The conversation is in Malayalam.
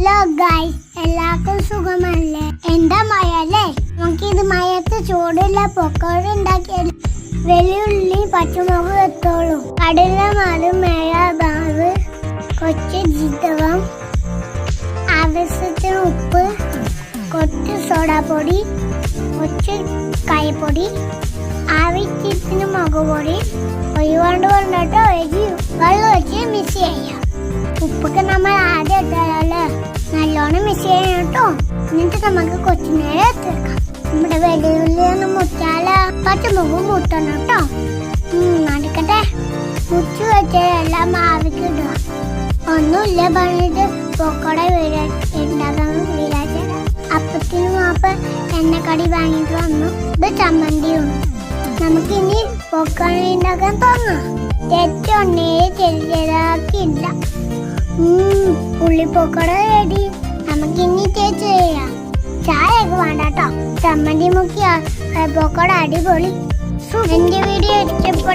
ഹലോ ഗായ്സ് എല്ലാവർക്കും സുഖമല്ലേ? എന്താ മഴ അല്ലേ നമുക്ക് ഇത് മഴത്ത് ചൂടുള്ള പൊക്കോട് ഉണ്ടാക്കിയാൽ വെളിയുള്ളി പച്ചമുളക് എത്തോളൂ കടലമാലും മേയാതാവ് കൊച്ചു ജീതകം ആവശ്യത്തിന് ഉപ്പ് കൊച്ച് സോഡാപ്പൊടി കൊച്ചു കൈപ്പൊടി ആവശ്യത്തിന് മുളക് പൊടി ഒഴിവാണ്ട് പറഞ്ഞിട്ട് ഒഴുകി വെള്ളം വെച്ച് മിക്സ് ചെയ്യാം. ഉപ്പൊക്കെ നമ്മൾ ആദ്യം ഇട്ടാലേ നല്ലോണം മിസ് ചെയ്യണം കേട്ടോ. എന്നിട്ട് നമുക്ക് കൊച്ചിനേരെ എത്തിക്കാം നമ്മുടെ വെല്ലുവിളിയൊന്ന് ഒന്ന് പച്ച പച്ചമുളക് മുട്ടണം കേട്ടോ. നടക്കട്ടെ. മുച്ചു വെച്ചതെല്ലാം മാവിക്ക് ഇടുക. ഒന്നുമില്ല പറഞ്ഞിട്ട് പൊക്കട വീഴ ഉണ്ടാക്കാൻ വീഴാച്ച അപ്പത്തിന് മാപ്പ എണ്ണക്കടി വാങ്ങിയിട്ട് വന്നു. ഇത് ചമ്മന്തിയും. നമുക്കിനി പൊക്കണ ഉണ്ടാക്കാൻ തോന്നാം. തെറ്റൊന്നേ ചെറിയതാക്കിയില്ല ഉം, ഉള്ളിപ്പൊക്കട റെഡി നമുക്കിനി ചേച്ചി ചെയ്യാം ചായ ഒക്കെ ചമ്മന്തി മുക്കിയ പൊക്കട അടിപൊളി. എന്റെ വീഡിയോ ഇഷ്ടപ്പെട്ടു